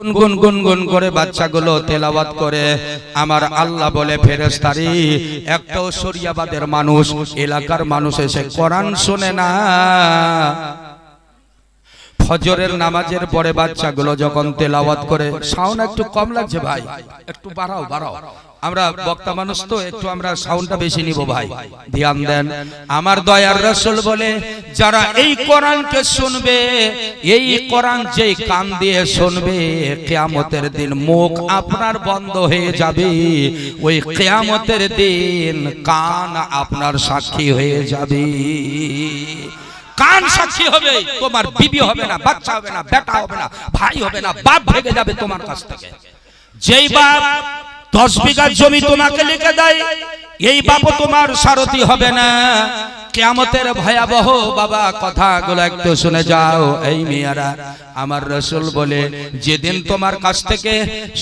গুনগুন গুনগুন করে বাচ্চাগুলো তেলাওয়াত করে। আমার আল্লাহ বলে ফেরেস্তারি একটাও সরিয়াবাদের মানুষ, এলাকার মানুষ এসে কোরআন শোনে না। ফজরের নামাজের পরে বাচ্চাগুলো যখন তেলাওয়াত করে, সাউন্ড একটু কম লাগছে ভাই, একটু বাড়াও বাড়াও। আমরা বক্তা মানুষ তো একটু আমরা সাউন্ডটা বেশি নিব ভাই। ধ্যান দেন। আমার দয়ার রাসূল বলে যারা এই কোরআনকে শুনবে এই কোরআন যেই কান দিয়ে শুনবে কিয়ামতের দিন মুখ আপনার বন্ধ হয়ে যাবে। ওই কিয়ামতের দিন কান আপনার সাক্ষী হয়ে যাবে। কান সাক্ষী হবে তোমার বিবি হবে না বাচ্চা হবে না বেটা হবে না ভাই হবে না বাপ ভেগে যাবে তোমার কাছ থেকে। যেই বাপ দশ বিঘা জমি তোমাকে লিখে দেয় এই বাপও তোমার সারথি হবে না। কেয়ামতের ভয়াবহ বাবা কথাগুলো একটু শুনে যাও এই মেয়েরা। আমার রসুল বলে যেদিন তোমার কাছ থেকে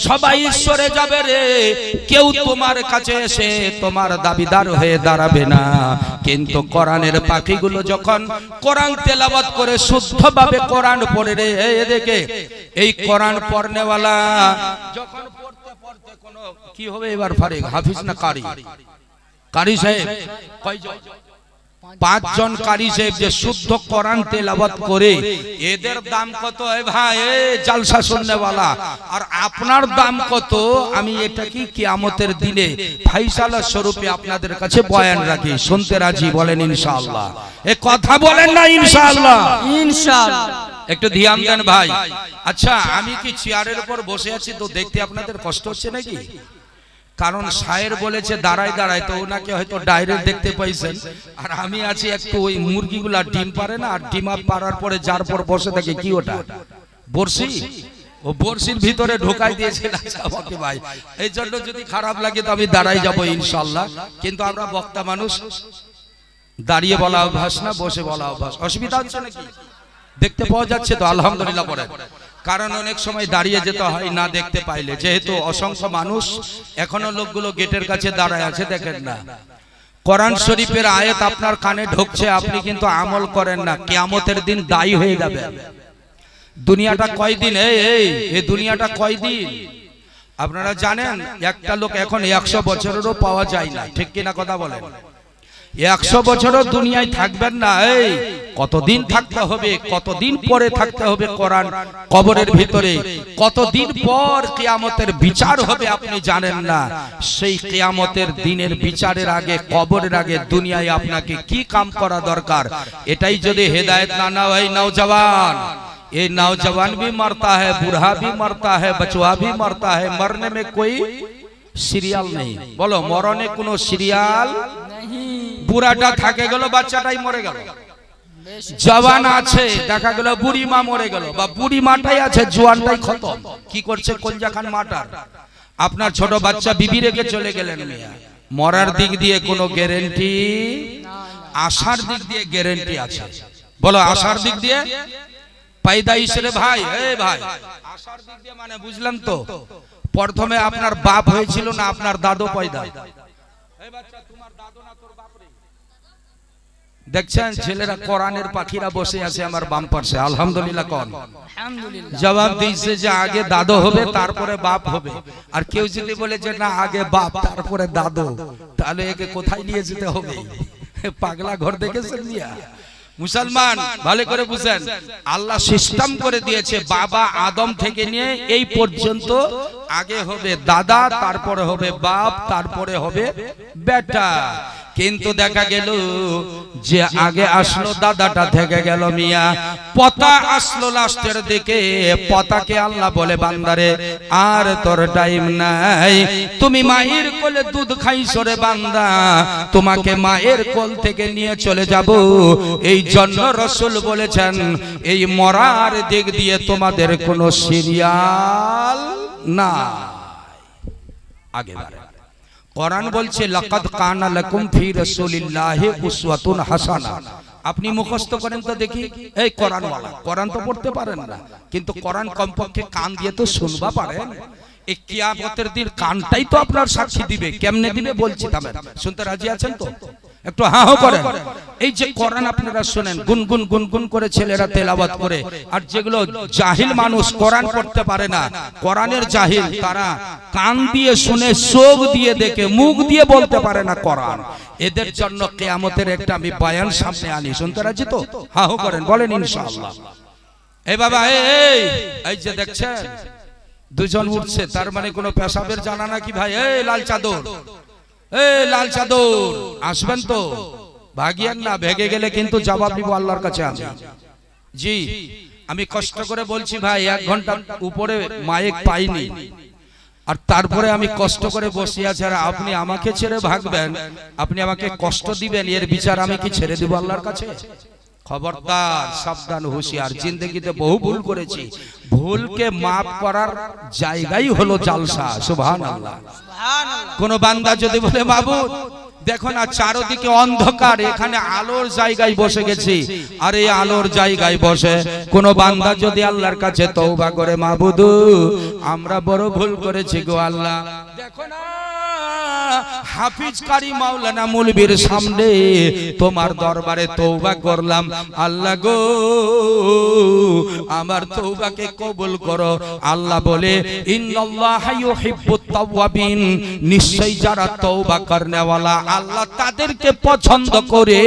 সবাই সরে যাবে রে। কেউ তোমার কাছে এসে তোমার দাবিদার হয়ে দাঁড়াবে না। কিন্তু কোরআনের পাখিগুলো যখন কোরআন তেলাবাত করে শুদ্ধভাবে কোরআন পড়ে রে এই কোরআন পড়নেওয়ালা যখন কি হবে? এবার ফারিক হাফিজ না কারি? কারি সাহেব কয়জন পাঁচজন কারি সাহেব যে শুদ্ধ কোরআন তেলাওয়াত করে এদের দাম কত? এ ভাই এ জালসা শুননেওয়ালা আর আপনার দাম কত? আমি এটা কি কিয়ামতের দিনে ফাইসালা স্বরূপে আপনাদের কাছে বয়ান রাখি শুনতে রাজি বলেন ইনশাআল্লাহ। এ কথা বলেন না ইনশাআল্লাহ। ইনশাআল্লাহ। একটু ধ্যান দেন ভাই। আচ্ছা আমি কি চেয়ারের উপর বসে আছি তো দেখতে আপনাদের কষ্ট হচ্ছে নাকি? কারণ সায়ের বলেছে দাঁড়ায় দাঁড়ায় তো ওনাকে হয়তো ডাইরেক্ট দেখতে পাইছেন। আর আমি আছি একটু ওই মুরগিগুলা ডিম পারে না আর ডিমা পারার পরে যার পর বসে থাকে কি ওটা? বর্ষি ও বর্ষির ভিতরে ঢোকাই দিয়েছিল আচ্ছা, আমাকে ভাই। এই জন্য যদি খারাপ লাগে তো আমি দাঁড়াই যাব ইনশাল্লাহ। কিন্তু আমরা বক্তা মানুষ দাঁড়িয়ে বলা অভ্যাস না বসে বলা অভ্যাস। অসুবিধা হচ্ছে নাকি? দেখতে পাওয়া যাচ্ছে তো আলহামদুলিল্লাহ পরে। কারণ অনেক সময় দাঁড়িয়ে যেতে হয়, না দেখতে পাইলে। যেহেতু অসংখ্য মানুষ এখনও লোকগুলো গেটের কাছে দাঁড়ায় আছে, দেখেন না। কোরআন শরীফের আয়াত আপনার কানে ঢুকছে, আপনি কিন্তু আমল করেন না, কিয়ামতের দিন দায়ী হয়ে যাবে দুনিয়াটা কয়দিন? এই এই দুনিয়াটা কয়দিন? আপনারা জানেন, একটা লোক এখন একশো বছরেরও পাওয়া যায় না, ঠিক কিনা কথা বলেন? একশো বছরও দুনিয়ায় থাকবেন না এই কতদিন থাকতে হবে কতদিন পরে থাকতে হবে কোরআন কবরের ভিতরে কতদিন পর কিয়ামতের বিচার হবে আপনি জানেন না সেই কিয়ামতের দিনের বিচারের আগে কবরের আগে দুনিয়ায় আপনাকে কি কাম করা দরকার এটাই যদি হেদায়েত না নাও এই নওজওয়ান ये नौजवान भी मरता है बूढ़ा भी मरता है बचवा भी मरता है मरने में कोई সিরিয়াল নেই। বলো মরণে কোনো সিরিয়াল বুড়াটা থাকে গেল বাচ্চাটাই মরে গেল। জওয়ান আছে দেখা গেল বুড়ি মা মরে গেল। বা বুড়ি মাটাই আছে জোয়ানটাই খতম। কি করছে কলজা খান মাটার? আপনার ছোট বাচ্চা বিবি রেখে চলে গেলেন মিয়া। মরার দিক দিয়ে কোনো গ্যারেন্টি আসার দিক দিয়ে গ্যারেন্টি আছে। বলো আসার দিক দিয়ে পাইদাইশ রে ভাই এ ভাই। আসার দিক দিয়ে মানে বুঝলাম তো। প্রথমে আপনার বাপ হয়েছিল না আপনার দাদু পয়দা। দেখছেন ছেলেরা কোরআনের পাখিরা বসে আছে আমার বাম পাশে। আলহামদুলিল্লাহ কোন। জবাব দিয়েছে যে আগে দাদু হবে তারপরে বাপ হবে। আর কেউ যদি বলে যে না আগে বাপ তারপরে দাদু তাহলে একে কোথায় নিয়ে যেতে হবে? পাগলা ঘর দেখেছেন মিয়া? মুসলমান ভালো করে বুঝেন। আল্লাহ সিস্টেম করে দিয়েছে বাবা আদম থেকে নিয়ে এই পর্যন্ত আগে হবে দাদা তারপরে হবে বাপ তারপরে হবে বেটা। কিন্তু দেখা গেল যে আগে আসলো দাদাটা থেকে গেল মিয়া। পতা আসলো লাস্টের দিকে। পতাকে আল্লাহ বলে বান্দারে আর তোর টাইম নাই। তুমি মায়ের কোলে দুধ খাইছো রে বান্দা। তোমাকে মায়ের কোল থেকে নিয়ে চলে যাব। এই জন্য রসুল বলেছেন এই মরার দিক দিয়ে তোমাদের কোনো সিরিয়াল না আগে বাড়ে কোরআন বলছে লাকাদ কানা লাকুম ফি রাসূলিল্লাহি উসওয়াতুন হাসানা। আপনি মুখস্থ করেন তো দেখি। এই কোরআন ওয়ালা কোরআন তো পড়তে পারেন না। কিন্তু কোরআন কমপক্ষে কান দিয়ে তো শুনবা পারেন এই কিয়ামতের দিন কানটাই তো আপনার সাক্ষী দিবে। কেমনে দিবে বলছি তাহলে। শুনতে রাজি আছেন তো? একটু হা হো করেন। এই যে কোরআন আপনারা শুনেন গুনগুন গুনগুন করে ছেলেরা তেলাওয়াত করে আর যেগুলো জাহিল মানুষ কোরআন পড়তে পারে না কোরআনের জাহিল তারা কান দিয়ে শুনে চোখ দিয়ে দেখে মুখ দিয়ে বলতে পারে না কোরআন। এদের জন্য কেয়ামতের একটা আমি বায়ান সামনে আনি। শুনতে রাজি তো? হা হো করেন বলেন ইনশাআল্লাহ। এই বাবা এই এই, এই যে দেখছেন? দুজন উঠছে তার মানে কোনো পেশাবের জানা নাকি ভাই? এই লাল চাদর। এই লাল চাদর আসবেন তো? ভাগিয়ান না ভেগে গেলে কিন্তু জবাব দিব আল্লাহর কাছে আমি। জি আমি কষ্ট করে বলছি ভাই এক ঘণ্টা উপরে মাইক পাইনি আর তারপরে আমি কষ্ট করে বসে আছি আর আপনি আমাকে ছেড়ে ভাগবেন। আপনি আমাকে কষ্ট দিবেন এর বিচার আমি কি ছেড়ে দিব আল্লাহর কাছে? খবরদার সাবধান হুঁশিয়ার। জিন্দগিতে বহু ভুল করেছি। ভুলকে মাফ করার জায়গাই হলো জালসা। সুবহান আল্লাহ কোন বান্দা যদি বলে মাবুদ দেখো না চারদিকে অন্ধকার এখানে আলোর জায়গায় বসে গেছি। আর এই আলোর জায়গায় বসে। কোন বান্দা যদি আল্লাহর কাছে তৌবা করে মাবুদ আমরা বড় ভুল করেছি গো আল্লাহ। দেখো না হাফিজ কারি মাওলানা মুলবির সামনে তোমার দরবারে তৌবা করলাম। আল্লাহ গো, আমার তৌবাকে কবুল করো। আল্লাহ বলে তাওয়াবিন। নিশ্চয়ই যারা তৌবা করনেওয়ালা আল্লাহ তাদেরকে পছন্দ করে।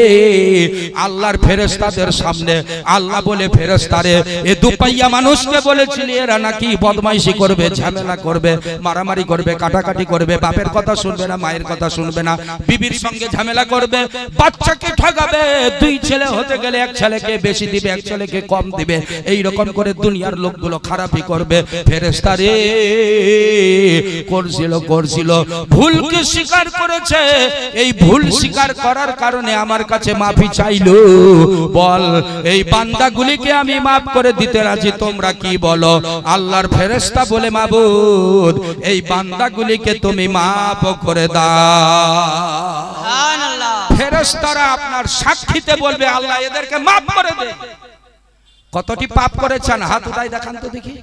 আল্লাহর ফেরেশতাদের সামনে। আল্লাহ বলে, ফেরেশতারে, এ দুপাইয়া মানুষকে বলেছিল, এরা নাকি বদমাইশি করবে, ঝামেলা করবে, মারামারি করবে, কাটাকাটি করবে, বাপের কথা শুনবে না মায়ের কথা শুনবে না বিবির সঙ্গে ঝামেলা করবে বাচ্চাকে ঠগাবে দুই ছেলে হতে গেলে এক ছেলেকে বেশি দিবে এক ছেলেকে কম দিবে এই রকম করে দুনিয়ার লোকগুলো খারাপই করবে ফেরেশতা রে করছিল করছিল ভুলকে স্বীকার করেছে এই ভুল স্বীকার করার কারণে আমার কাছে মাফি চাইলো। বল এই বান্দাগুলিকে আমি মাফ করে দিতে রাজি তোমরা কি বলো? আল্লাহর ফেরেশতা বলে মাবুদ এই বান্দাগুলিকে তুমি মাফ করে দাও ফেরেশতারা আপনার সাক্ষীতে বলবে আল্লাহ এদেরকে মাফ করে দে। কতটি পাপ করেছেন? হাত উঠাই দেখান তো দেখি।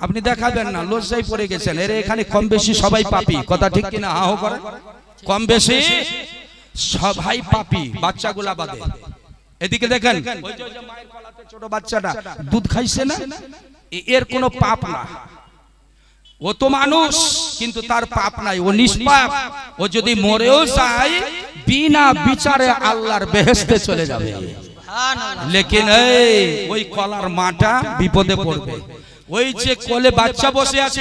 আপনি দেখাবেন না লজ্জায় পড়ে গেছেন। এর এখানে কম বেশি সবাই পাপি। কথা ঠিক কিনা? হাও করে। কম বেশি সবাই পাপি। বাচ্চাগুলা বাদে। এদিকে দেখেন ছোট বাচ্চাটা দুধ খাইছে না? এর কোনো পাপ না। ও তো মানুষ, কিন্তু তার পাপ নাই, ও নিষ্পাপ। ও যদি মরেও যায়, বিনা বিচারে আল্লাহর বেহেস্তে চলে যাবে। লেকিন এই, ওই কলার মাটা বিপদে পড়বে। ওই যে কোলে বাচ্চা বসে আছে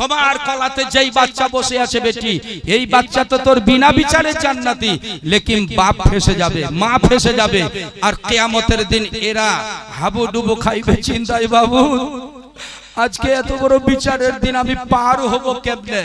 তোমার কলাতে যেই বাচ্চা বসে আছে বেটি, এই বাচ্চা তো তোর বিনা বিচারে জান্নাতি। লেকিন বাপ ফেসে যাবে, মা ফেসে যাবে। আর কেয়ামতের দিন এরা হাবু ডুবু খাইবে চিন্তায় বাবু। আজকে এত বড় বিচারের দিন আমি পার হব কেমনে?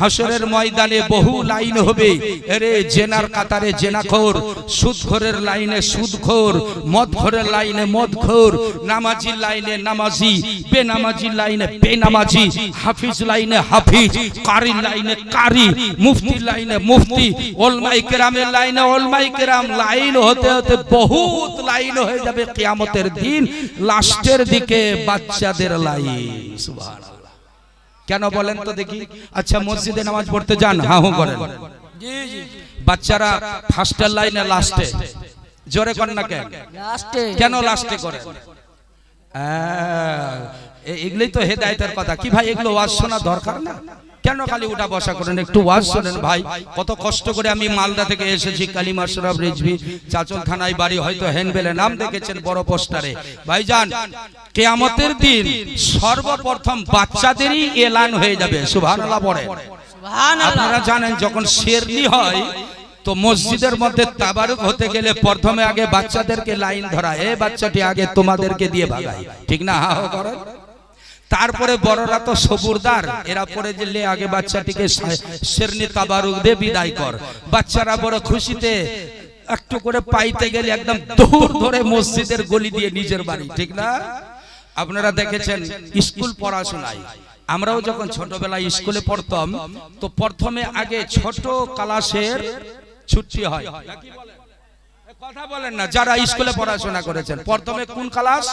হাসরের ময়দানে বহু লাইন হবে। এরে জেনার কাতারে জেনাখোর সুদখোরের লাইনে সুদখোর মদখোরের লাইনে মদখোর নামাজি লাইনে নামাজি বেনামাজি লাইনে বেনামাজি হাফিজ লাইনে হাফিজ কারি লাইনে কারি মুফতি লাইনে মুফতি ওলমাই কেরামের লাইনে ওলমাই কেরাম লাইন হতে হতে বহুত লাইন হয়ে যাবে কিয়ামতের দিন। লাস্টের দিকে বাচ্চাদের লাইন কেন বলেন তো দেখি? আচ্ছা মসজিদে নামাজ পড়তে যান। হা হু করেন। বাচ্চারা ফার্স্টের লাইনে লাস্টে জোরে করেন না কেন? লাস্টে কেন লাস্টে করে এগুলোই তো হেদায়তের কথা। কি ভাই এগুলো ওয়াজ শোনা দরকার না? কেন খালি উঠা বসা করেন? একটু ওয়াজ শোনেন ভাই। কত কষ্ট করে আমি মালদা থেকে এসেছি কালিমা শরফ রিজভি। চাচল থানায় বাড়ি হয়তো হ্যান্ডবেলে নাম দেখেছেন বড় পোস্টারে। ভাইজান কেয়ামতের দিন সর্বপ্রথম বাচ্চাদেরই এলান হয়ে যাবে। সুবহানাল্লাহ পড়ে। আপনারা জানেন যখন শেরনি হয় তো মসজিদের মধ্যে তাবারুক হতে গেলে প্রথমে আগে বাচ্চাদেরকে লাইন ধরা এ বাচ্চাটি আগে তোমাদেরকে দিয়ে ভাগাই ঠিক না? হো করো তারপরে বড়রা তো সবুরদার। এরা পরে দিলে আগে বাচ্চাটিকে শেরনি তাবারুক দিয়ে বিদায় কর। বাচ্চারা বড় খুশিতে একটু করে পাইতে গেলে একদম দৌড় ধরে মসজিদের গলি দিয়ে নিজের বাড়ি ঠিক না? আপনারা দেখেছেন স্কুল পড়াশোনায়। আমরাও যখন ছোটবেলায় স্কুলে পড়তাম তো প্রথমে আগে ছোট ক্লাসের ছুটি হয়। কথা বলেন না যারা স্কুলে পড়াশোনা করেছেন প্রথমে কোন ক্লাস?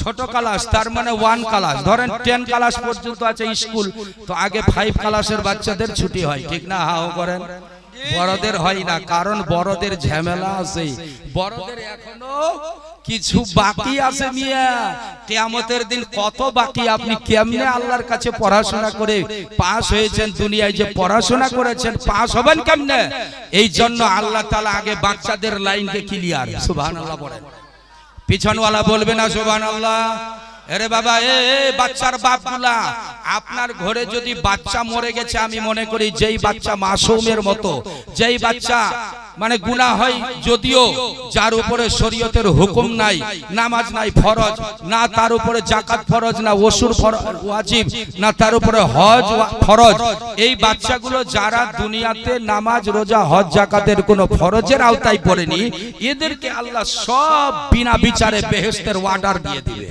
ছোট ক্লাস, তার মানে ওয়ান ক্লাস। ধরেন টেন ক্লাস পর্যন্ত আছে স্কুল, তো আগে ফাইভ ক্লাসের বাচ্চাদের ছুটি হয়, ঠিক না? হাও করেন। বড়দের হয় না, কারণ বড়দের ঝামেলা আছে। বড়দের এখনও কিছু বাকি আছে মিয়া। কেয়ামতের দিন কত বাকি, আপনি কেমনে আল্লাহর কাছে পড়াশোনা করে পাস হয়েছেন? দুনিয়ায় যে পড়াশোনা করেছেন পাস হবেন কেমনে? এই জন্য আল্লাহ তালা আগে বাচ্চাদের লাইনকে ক্লিয়ার সুবহানাল্লাহ বলেন। পিছনওয়ালা বলবে না সোবান আল্লাহ আরে বাবা, এ বাচ্চার বাপগুলা, আপনার ঘরে যদি বাচ্চা মরে গেছে, আমি মনে করি যেই বাচ্চা মাসুমের মতো, যেই বাচ্চা মানে গুনাহ হয়, যদিও যার উপরে শরীয়তের হুকুম নাই, নামাজ নাই, ফরজ, না তার উপরে জাকাত ফরজ, না ওসুর ওয়াজিব, না তার উপরে হজ ফরজ, এই বাচ্চাগুলো যারা দুনিয়াতে নামাজ, রোজা, হজ জাকাতের কোনো ফরজের আওতায় পড়েনি, এদেরকে আল্লাহ সব বিনা বিচারে বেহেশতের ওয়ার্ডার দিয়ে দিবে।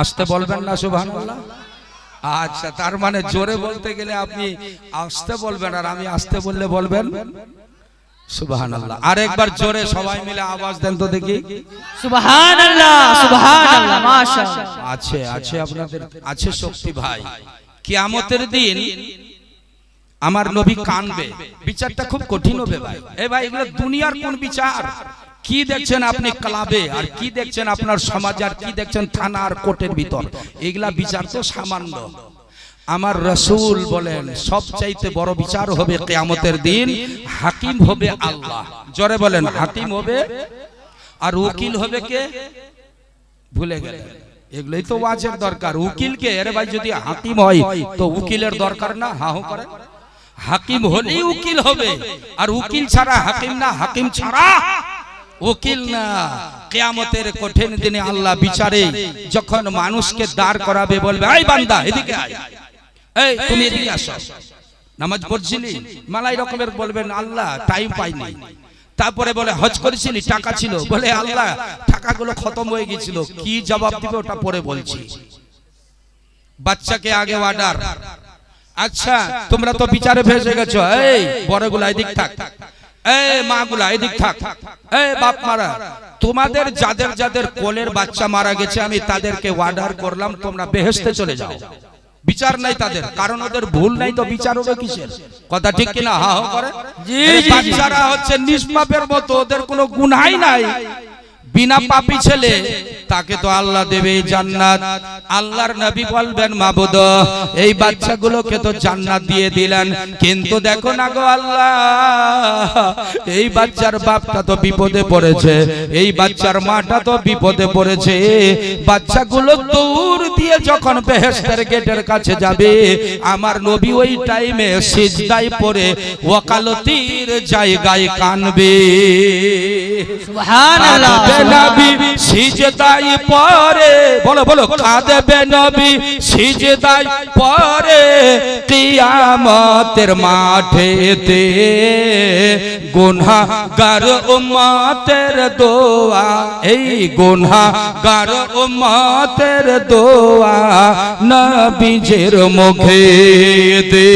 আসতে বলবেন না সুবহানাল্লাহ। আচ্ছা তার মানে জোরে বলতে গেলে আপনি আসতে বলবেন আর আমি আসতে বললে বলবেন। সুবহানাল্লাহ। আরেকবার জোরে সবাই মিলে আওয়াজ দেন তো দেখি। সুবহানাল্লাহ সুবহানাল্লাহ মাশাআল্লাহ। আছে আছে আপনাদের আছে শক্তি ভাই। কিয়ামতের দিন আমার নবী কানবে। বিচারটা খুব কঠিন হবে ভাই। এ ভাই এগুলো দুনিয়ার কোন বিচার? কি দেখছেন আপনি ক্লাবে? আর কি দেখছেন আপনার সমাজ? আর কি দেখছেন থানা আর কোর্টের ভিতর? এগুলা বিচার তো সামান্য। আমার রসুল বলেন সবচাইতে বড় বিচার হবে কেয়ামতের দিন হাকিম হবে আল্লাহ। জরে বলেন হাকিম হবে আর উকিল হবে কে? ভুলে গেলেন। এগুলোই তো ওয়াজের দরকার। উকিলকে আরে ভাই যদি হাকিম হয় তো উকিলের দরকার না? হাহু করে। হাকিম হলেই উকিল হবে। আর উকিল ছাড়া হাকিম না হাকিম ছাড়া উকিল না। কেয়ামতের কঠিন দিনে আল্লাহ বিচারে, যখন মানুষকে দাঁড় করাবে, বলবে আই বান্দা, এদিকে আয়। এই, তুমি এদিকে আসো। নামাজ পড়ছিলি? মালাই রকমের বলবেন, আল্লাহ টাইম পাইনি। তারপরে বলে, হজ করেছিলি? টাকা ছিল। বলে, আল্লাহ, টাকাগুলো খতম হয়ে গেছিল কি জবাব দিবে ওটা পরে বলছি। বাচ্চাকে আগে অর্ডার আচ্ছা তোমরা তো বিচারে ভেসে গেছো। এই, বড়গুলা, এদিক থাক থাক। এই মাগুলা এদিক থাক। এই বাপ মারা তোমাদের যাদের যাদের কোলের বাচ্চা মারা গেছে আমি তাদেরকে অর্ডার করলাম তোমরা বেহেস্তে চলে যাও। বিচার নাই তাদের কারণ ওদের ভুল নাই তো বিচার হবে কিসের? কথা ঠিক কিনা? হা হা করে। বাচ্চারা হচ্ছে নিষ্পাপের মতো ওদের কোনো গুনাই নাই। বিনা পাপী ছেলে তাকে তো আল্লাহ দেবে জান্নাত। আল্লাহর নবী বলবেন মাবুদ এই বাচ্চাগুলোকে তো জান্নাত দিয়ে দিলেন। কিন্তু দেখো না গো আল্লাহ এই বাচ্চার বাপটা তো বিপদে পড়েছে। এই বাচ্চার মাটা তো বিপদে পড়েছে। বাচ্চাগুলো দূর দিয়ে যখন বেহেশতের গেটের কাছে যাবে আমার নবী ওই টাইমে সিজদায় পড়ে ওয়াকালতির জায়গায় কানবে। সুবহানাল্লাহ। নবী সিজদাই পরে বলো বলো কাঁদবে নবী সিজদাই পরে কিয়ামতের মাঠেতে গুনাহগার উম্মতের দোয়া এই গুনাহগার উম্মতের দোয়া নবীজের ছেড়ে দে,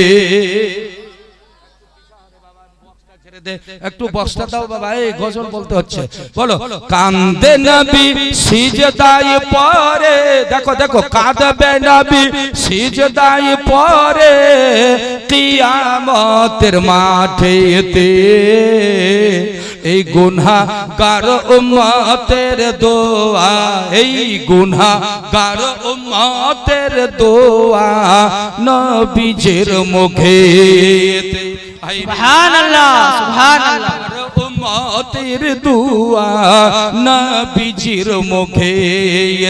একটু বস্তা দাও বাবা এই গজল বলতে হচ্ছে। বলো কান্দে নবী সিজদাই পরে। দেখো দেখো কাঁদবে নবী সিজদাই পরে। কিয়ামতের মাঠেতে এই গুনহা গার উম্মতের দোয়া এই গুনহা গার উম্মতের দোয়া নবীজের মুখেতে। উম্মতের দুয়া নবীজির মুখে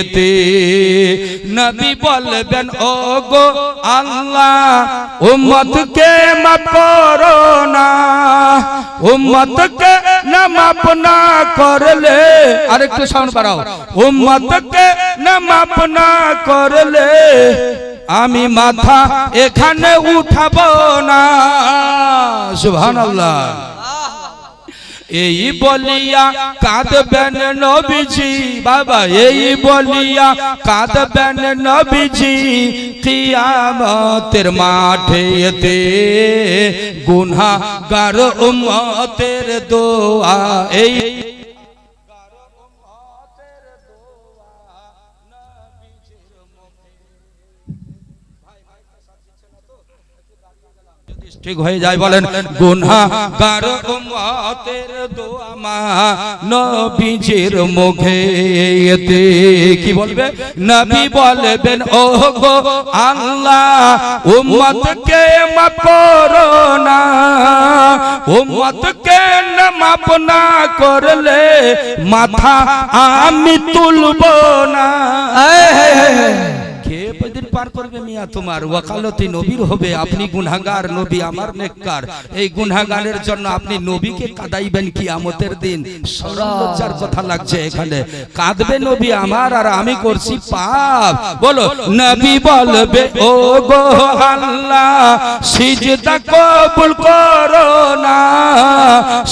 এতে। নবী বলবেন ও গো আল্লাহ উম্মতকে মাফ করো না। উম্মতকে না মাফ না করলে আরেকটু সাউন্ড বাড়াও। উম্মতকে না মাফ না করলে আমি মাথা এখানে উঠাবো না। সুবহানাল্লাহ। এই বলিয়া কাঁদবেন নবীজি, বাবা, এই বলিয়া কাঁদবেন নবীজি, কিয়ামতের মাঠেতে গুনহা গার উম্মতের দোয়া, এই ঠিক হয়ে যায় বলেন, গুনাহগার উম্মতের দোয়া মা মুখে এতে কি বলবে? নবী বলবেন ও গো আল্লাহ, উম্মতকে মাফ করো না। উম্মতকে মাফ না করলে মাথা আমি তুলব না। পার করবে মিয়া, তোমার ওয়াকালতি নবীর হবে, আপনি গুনাহগার নবী, আমার নেককার। এই গুনাহগারের জন্য আপনি নবীকে কাদাইবেন কিয়ামতের দিন। শরম লজ্জার কথা লাগছে এখানে। কাঁদবে নবী আমার, আর আমি করছি পাপ। বলো, নবী বলবে ও গো আল্লাহ, সিজদা কবুল করো না।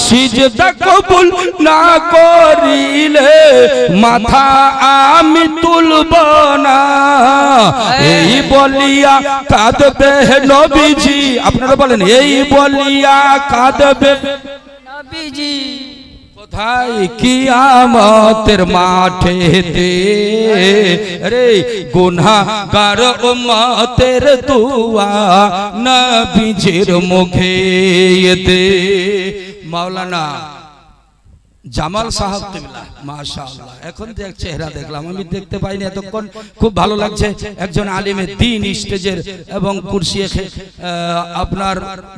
সিজদা কবুল না করিলে মাথা আমি তুলব না। এই বলিয়া কাঁদবে নবীজি। আপনারা বলেন এই বলিয়া কাঁদবে নবীজি। কোথায় কিয়ামতের মাঠেতে? রে গুনাহগার উম্মতের দুয়া নবীজির মুখে এতে মাওলানা জামাল সাহাব কিবলা। মাশাআল্লাহ। এখন যে চেহারা দেখলাম আমি দেখতে পাইনি এতক্ষণ। খুব ভালো লাগছে একজন আলিমের দিন স্টেজের এবং কুরসি আপনার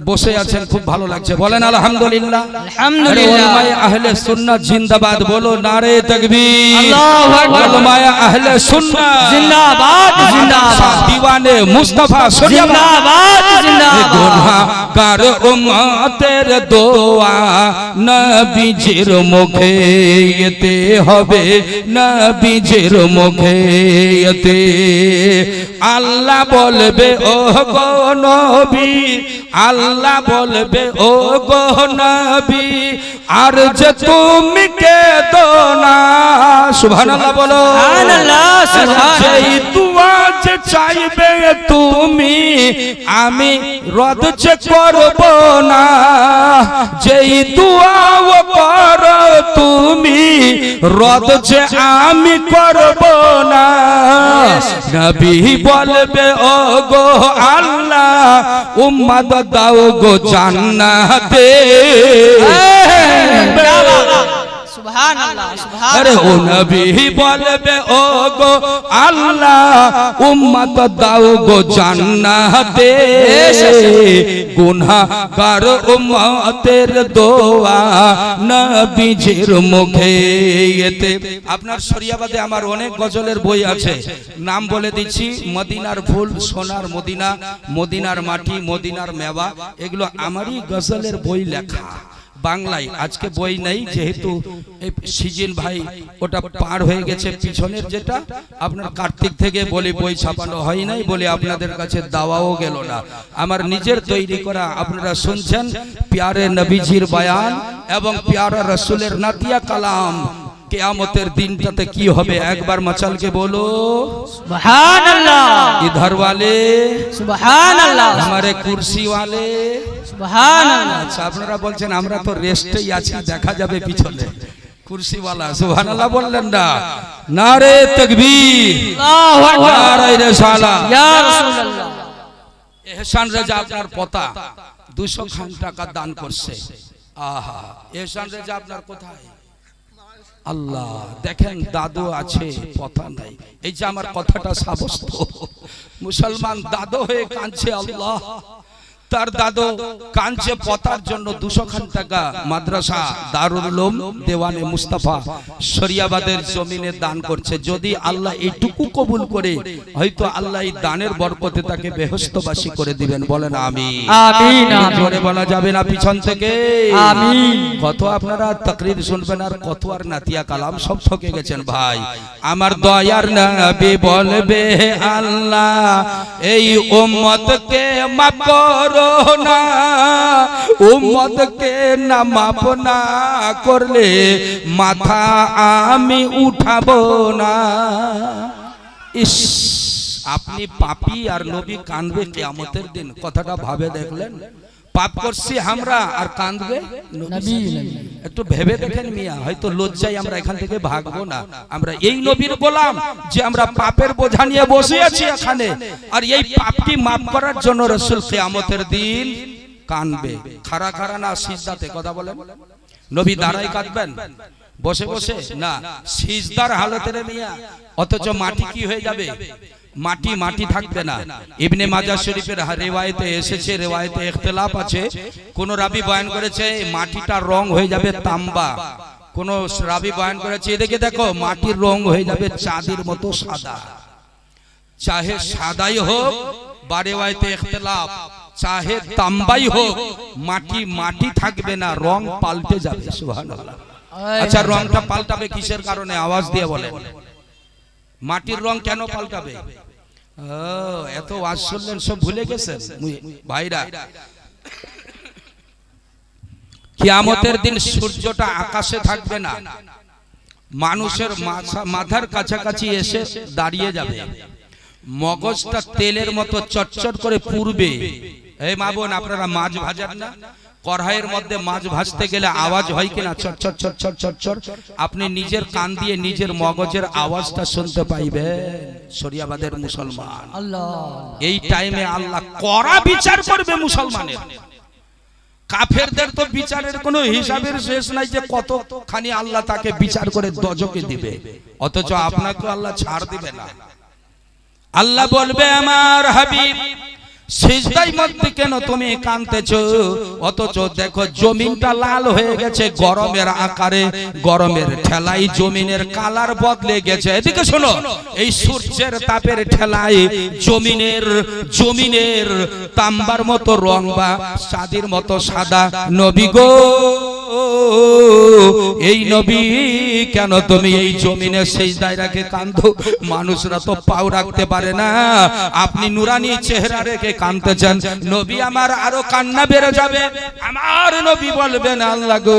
বসে আছেন খুব ভালো লাগছে। বলেন আলহামদুলিল্লাহ। আলহামদুলিল্লাহ। আহলে সুন্নাত জিন্দাবাদ বলো নারে তাকবীর। আল্লাহু আকবার। ওলামায়ে আহলে সুন্নাত জিন্দাবাদ জিন্দাবাদ। দিওয়ানে মুস্তাফা জিন্দাবাদ জিন্দাবাদ। গুনাহগার উম্মতের দোয়া নবীজির মুখে এতে হবে না নবীজির মুখে এতে। আল্লাহ বলবে ও গো নবী আল্লাহ বলবে ও গো নবী আর যে তুমি কে দো না। সুবহানাল্লাহ বলো। সুবহানাল্লাহ। যেই দুয়া যে চাইবে তুমি আমি রদ করব না যেই দুয়াও কর তুমি রদ আমি করব না নবী বলবে ও গো আল্লাহ উম্মাদ দাও গো জান্নাতে মুখে আপনার শরিয়াবাদে আমার অনেক গজলের বই আছে। নাম বলে দিচ্ছি, মদিনার ফুল, সোনার মদিনা, মদিনার মাটি, মদিনার মেওয়া, এগুলো আমারই গজলের বই লেখা। বাংলায়। আজকে বই নেই যেহেতু সিজিন ভাই ওটা পার হয়ে গেছে পিছনের যেটা। আপনার কার্তিক থেকে বলি বই ছাপানো হয় নাই বলে আপনাদের কাছে দাওয়াও গেল না। আমার নিজের তৈরি করা আপনারা শুনছেন পিয়ারে নবীজির বয়ান এবং পিয়ারা রসুলের নাতিয়া কালাম। কেয়ামতের দিনটাতে কি হবে? একবার মাচালকে বলো। ইধর ওয়ালে আমারে কুর্সি ওয়ালে আচ্ছা আপনারা বলছেন আমরা তো রেস্টেই আছি দেখা যাবে পিছনে। বললেন না। আপনার পতা টাকা দান করছে। আহা এহসান আপনার কোথায়? আল্লাহ, দেখেন দাদু আছে, কথা নাই। এই যে আমার কথাটা সাবস্ত মুসলমান দাদু হয়ে কাঁদছে আল্লাহ। তার দাদু কাঞ্চে পতার জন্য দুশো খান টাকা মাদ্রাসা দারুল দেওয়ানে মুস্তাফা শরিয়াবাদের জমিনে দান করছে। যদি আল্লাহ এইটুকু কবুল করে হয়তো আল্লাহ এই দানের বরকতে তাকে বেহস্তবাসী করে দিবেন। বলেন আমি জোরে বলা যাবে না পিছন থেকে। কত আপনারা তাকরির শুনবেন আর কত আর নাতিয়া কালাম সব ঠকে গেছেন ভাই। আমার দয়ার নবী বলবে আল্লাহ এই উম্মতকে মাফ করো। না উম্মতকে না মাফ না, করলে মাথা আমি উঠাবো না। ইস, আপনি পাপি আর নবী কানবে কিয়ামতের দিন। কথাটা ভাবে দেখলেন? পাপ করছি আমরা আর কাঁদবে? একটু ভেবে দেখেন মিয়া হয়তো লজ্জায় আমরা এখান থেকে ভাগবো না। আমরা এই নবীর গোলাম যে আমরা পাপের বোঝা নিয়ে বসে আছি এখানে। আর এই পাপটি মাফ করার জন্য রসুল কিয়ামতের দিন কানবে খারা খারা না সিজদাতে কথা বলেন। নবী দাঁড়াই কাঁদবেন? বসে বসে? না সিজদার হালতের মিয়া অথচ মাটি কি হয়ে যাবে? মাটি মাটি থাকবে না। ইবনে মাজাহ শরীফের রেওয়ায়েতে এসেছে রেওয়ায়েতে ইখতিলাফ আছে। কোন রাবি বয়ান করেছে এই মাটিটার রং হয়ে যাবে তাম্বা। কোন রাবি বয়ান করেছে এদিকে দেখো মাটির রং হয়ে যাবে চাঁদের মতো সাদা। চাহে সাদাই হোক বা রেওয়ায়েতে ইখতিলাফ। চাহে তাম্বাই হোক মাটি মাটি থাকবে না রং পাল্টে যাবে সুবহানাল্লাহ। আচ্ছা রংটা পাল্টাবে কিসের কারণে? আওয়াজ দিয়ে বলেন মাটির রং কেন পাল্টাবে? এত ওয়াজ শুনলেন সব ভুলে গেছেন? ভাইরা। কিয়ামতের দিন সূর্যটা আকাশে থাকবে না। মানুষের মাথা- মাথার কাছাকাছি এসে দাঁড়িয়ে যাবে। মগজটা তেলের মতো চটচট করে পুড়বে। এই মা বোন আপনারা মাছ ভাজান না? কড়াইয়ের মধ্যে মাছ ভাজতে গেলে আওয়াজ হয় কিনা? চটচট চটচট চটচট আপনি নিজের কান দিয়ে নিজের মগজের আওয়াজটা শুনতে পাইবেন শরিয়াবাদের মুসলমান। আল্লাহ। এই টাইমে আল্লাহ কড়া বিচার করবে মুসলমানের। কাফেরদের তো বিচারের কোনো হিসাবের শেষ নাই যে কতখানি আল্লাহ তাকে বিচার করে দজকে দিবে। অথচ আপনাকে আল্লাহ ছাড় দিবে না। আল্লাহ বলবে আমার হাবিব সিজদাই মধ্যে কেন তুমি কাঁদতেছ? অথচ দেখো, জমিনটা লাল হয়ে গেছে গরমের আকারে, গরমের ঠেলাই জমিনের কালার বদলে গেছে। এদিকে শোনো, এই সূর্যের তাপের ঠেলাই জমিনের জমিনের তাম্বার মতো রং বা সাদির মতো সাদা। নবী গো এই নবী, কেন তুমি এই জমিনে সেই দায়রাকে কান্দো মানুষরা তো পাও রাখতে পারে না। আপনি নুরানি চেহারা রেখে কানতেছেন নবী আমার আরও কান্না বেড়ে যাবে। আমার নবী বলবেন, আল্লাহ গো,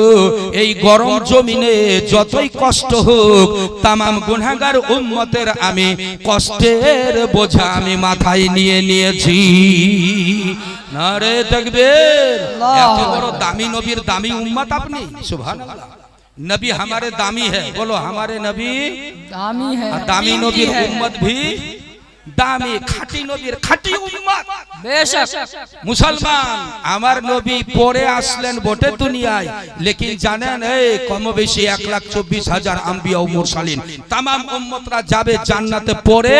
এই গরম জমিনে যতই কষ্ট হোক, তামাম গুনাহগার উম্মতের আমি কষ্টের বোঝা আমি মাথায় নিয়ে নিয়েছি। না রে তকবীর এত বড় দামি নবীর দামি উম্মত अपनी। सुबह नबी हमारे दामी है। बोलो हमारे नबी दामी है। दामी नबी उम्मत भी দামি খাটি নবীর খাটি উম্মত বেশক মুসলমান আমার নবী পরে আসলেন বটে দুনিয়ায় লেকিন জানেন এই কমবেশি এক লাখ চব্বিশ হাজার আম্বিয়া মুরসালিন। তামাম উম্মতরা যাবে জান্নাতে পরে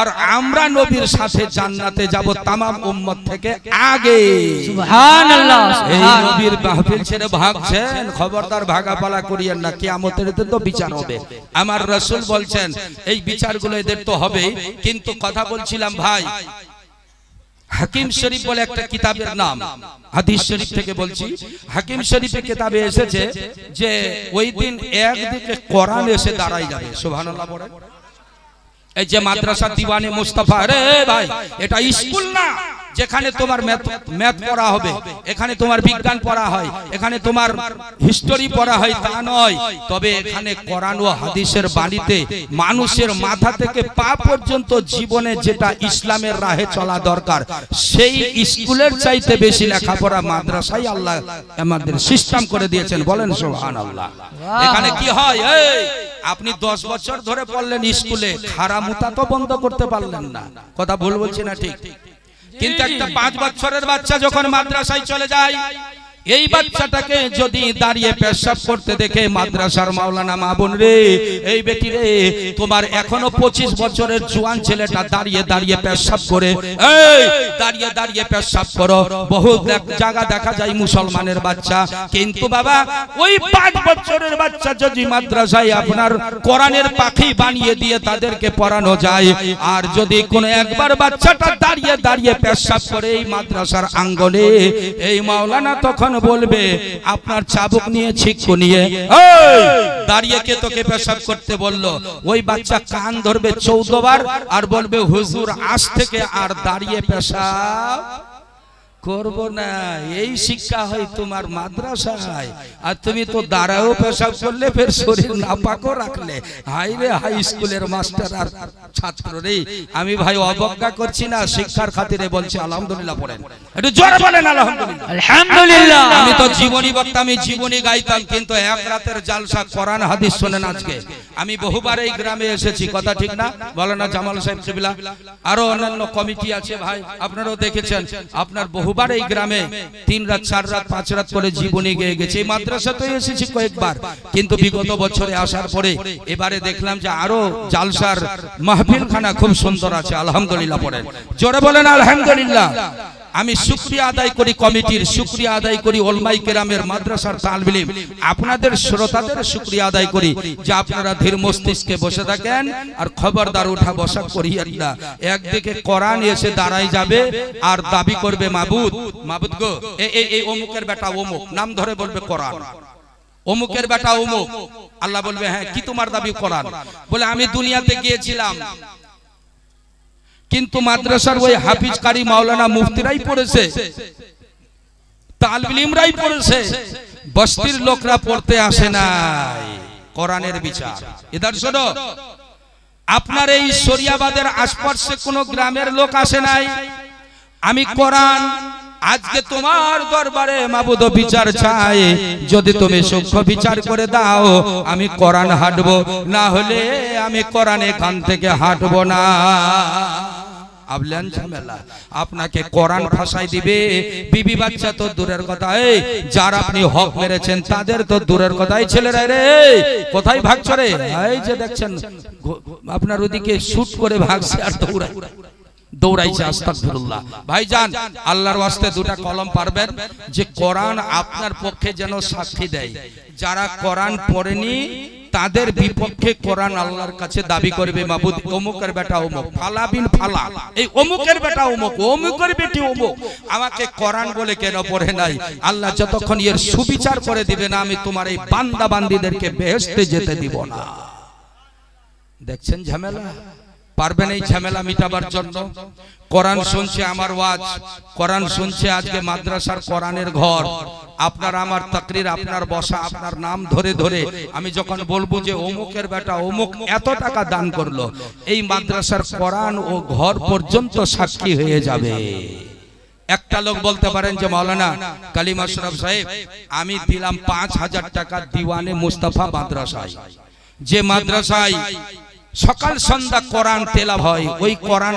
আর আমরা নবীর সাথে জান্নাতে যাব তামাম উম্মত থেকে আগে। সুবহানাল্লাহ এই নবীর মাহফিল ছেড়ে ভাগছেন খবরদার ভাগাপালা করিয়েন না কিয়ামতের দিন তো বিচার হবে। আমার রাসূল বলছেন এই বিচারগুলো এদের তো হবেই কিন্তু কথা বলছিলাম ভাই। হাকিম শরীফ বলে একটা কিতাবের নাম। হাদিস শরীফ থেকে বলছি। হাকিম শরীফে কিতাবে এসেছে যে ওই দিন একদিকে কোরআন এসে দাঁড়াই যাবে। সুবহানাল্লাহ পড়ে এই যে মাদ্রাসা দিওয়ানে মুস্তাফা রে ভাই, এটা স্কুল না। যেখানে তোমার ম্যাথ পড়া হবে এখানে তোমার বিজ্ঞান পড়া হয় এখানে তোমার হিস্টোরি পড়া হয় তা নয় তবে এখানে কোরআন ও হাদিসের বাণীতে মানুষের মাথা থেকে পা পর্যন্ত জীবনে যেটা ইসলামের রাহে চলা দরকার সেই স্কুলের চাইতে বেশি লেখাপড়া মাদ্রাসাই আল্লাহ আমাদের সিস্টেম করে দিয়েছেন বলেন সুবহানাল্লাহ। এখানে কি হয়? এই আপনি দশ বছর ধরে পড়লেন স্কুলে খারামুতা তো বন্ধ করতে পারলেন না। কথা ভুল বলছি না ঠিক। কিন্তু একটা পাঁচ বছরের বাচ্চা যখন মাদ্রাসায় চলে যায় এই বাচ্চাটাকে যদি দাঁড়িয়ে পেশাব করতে দেখে মাদ্রাসার মাওলানা মা বোন রে, এই বেটি রে, তোমার এখনও পঁচিশ বছরের জোয়ান ছেলেটা দাঁড়িয়ে দাঁড়িয়ে পেশাব করে। এই, দাঁড়িয়ে দাঁড়িয়ে পেশাব করো। বহু জায়গা দেখা যায় মুসলমানের বাচ্চা। কিন্তু বাবা, ওই পাঁচ বছরের বাচ্চা যদি মাদ্রাসায় আপনার কোরআনের পাখি বানিয়ে দিয়ে তাদেরকে পড়ানো যায়, আর যদি কোনো একবার বাচ্চাটা দাঁড়িয়ে দাঁড়িয়ে পেশাব করে এই মাদ্রাসার আঙ্গনে, এই মাওলানা তখন বলবে? আপনার চাবুক নিয়ে ছিক্কু নিয়ে। দাঁড়িয়ে কে তোকে পেশাব করতে বলল? ওই বাচ্চা কান ধরবে চৌদ্দবার আর বলবে, হুজুর, আজ থেকে আর দাঁড়িয়ে পেশাব করব না। এই শিক্ষা হয় তোমার মাদ্রাসায়। আর তুমি তো দাঁড়াও পেশাব করলে ফের শরীর নাপাকও রাখলে। হাই রে হাই স্কুলের মাস্টার আর ছাত্র রে। আমি ভাই অবজ্ঞা করছি না শিক্ষার খাতিরে বলছি আলহামদুলিল্লাহ পড়েন। একটু জোরে বলেন আলহামদুলিল্লাহ। আলহামদুলিল্লাহ। আমি তো জীবনী বক্তা আমি জীবনী গাইতাম কিন্তু এক রাতের জালসা কোরআন হাদিস শোনেন আজকে। আমি বহুবার এই গ্রামে এসেছি কথা ঠিক না? বলো না জামাল সাহেব সিবিলা আরও অন্যান্য কমিটি আছে ভাই আপনারাও দেখেছেন। আপনার বহুবার এই গ্রামে, তিন রাত, চার রাত, পাঁচ রাত করে জীবনী গেয়ে গেছে। এই মাদ্রাসাতেও এসেছি কয়েকবার। কিন্তু বিগত বছরে আসার পরে এবারে দেখলাম যে আরও জালসার মাহফিল খানা খুব সুন্দর আছে, আলহামদুলিল্লাহ পরে জোরে বলেন, আলহামদুলিল্লাহ। আমি শুক্রিয়া আদায় করি কমিটির শুক্রিয়া আদায় করি ওলমাই কেরামের মাদ্রাসার তালবিলিম আপনাদের শ্রোতাদের শুক্রিয়া আদায় করি যে আপনারা ধীর মস্তিষ্কে বসে থাকেন আর খবরদার উঠা বসা করিয়েন না। একদিকে কোরআন এসে দাঁড়াই যাবে আর দাবি করবে মাবুদ। মাবুদ। গো এই এই- এই অমুকের বেটা অমুক নাম ধরে বলবে কোরআন। অমুকের বেটা অমুক। আল্লাহ বলবে হ্যাঁ কি তোমার দাবি কোরআন? বলে আমি দুনিয়াতে গিয়েছিলাম। কিন্তু মাদ্রাসার ওই হাফিজ কারি মাওলানা মুফতিরাই পড়েছে তালবিলিমরাই পড়েছে, বস্তির লোকরা পড়তে আসে না কোরআনের বিচার। এদার শোনো, আপনার এই শরিয়াবাদের আশপাশে কোনো গ্রামের লোক আসে নাই? আমি কোরআন আজকে তোমার দরবারে মাবুদ বিচার চাই। যদি তুমি সূক্ষ্ম বিচার করে দাও আমি কোরআন হাঁটবো। না হলে আমি কোরআন এখান থেকে হাঁটবো না। আবলান ঝামেলা। আপনাকে কোরআন ভাষায় দিবে। বিবি বাচ্চা তো দূরের কথা। এই যার আপনি হক মেরেছেন তাদের তো দূরের কথাই ছেলেরা রে কোথায় ভাগছ রে? এই যে দেখছেন আপনার ওদিকে শুট করে ভাগছে আর দৌড়ায়। দৌড়াইছে আস্তাগফিরুল্লাহ। ভাইজান আল্লাহর ওয়াস্তে দুটা কলম পারবেন যে কোরআন আপনার পক্ষে যেন সাক্ষী দেয়। যারা কোরআন পড়েনি তাদের বিপক্ষে কোরআন আল্লাহর কাছে দাবি করবে মাবুদ অমুকের বেটা অমুক ফালা বিন ফালা। এই অমুকের বেটা অমুক অমুকের বেটি অমুক। আমাকে কোরআন বলে কেন পড়ে নাই? আল্লাহ যতক্ষণ এর সুবিচার করে দিবে না আমি তোমার এই বান্দা বান্দিদেরকে বেহেশতে যেতে দিব না। দেখছেন ঝামেলা? পারবেন এই ঝামেলা মিটাবার জন্য? কোরআন শুনছে আমার ওয়াজ। কোরআন শুনছে আজকে মাদ্রাসার কোরআনের ঘর। আপনার আমার তাকরির, আপনার বসা, আপনার নাম ধরে ধরে আমি যখন বলব যে অমুকের বেটা অমুক এত টাকা দান করল, এই মাদ্রাসার কোরআন ও ঘর পর্যন্ত সাক্ষী হয়ে যাবে। একটা লোক বলতে পারেন যে, মাওলানা কালিম আশরাফ সাহেব, আমি দিলাম পাঁচ হাজার টাকা দিওয়ানে মুস্তাফা মাদ্রাসায়। যে মাদ্রাসায় সকাল সন্ধ্যা কোরআন তেলাভ হয় ওই কোরআন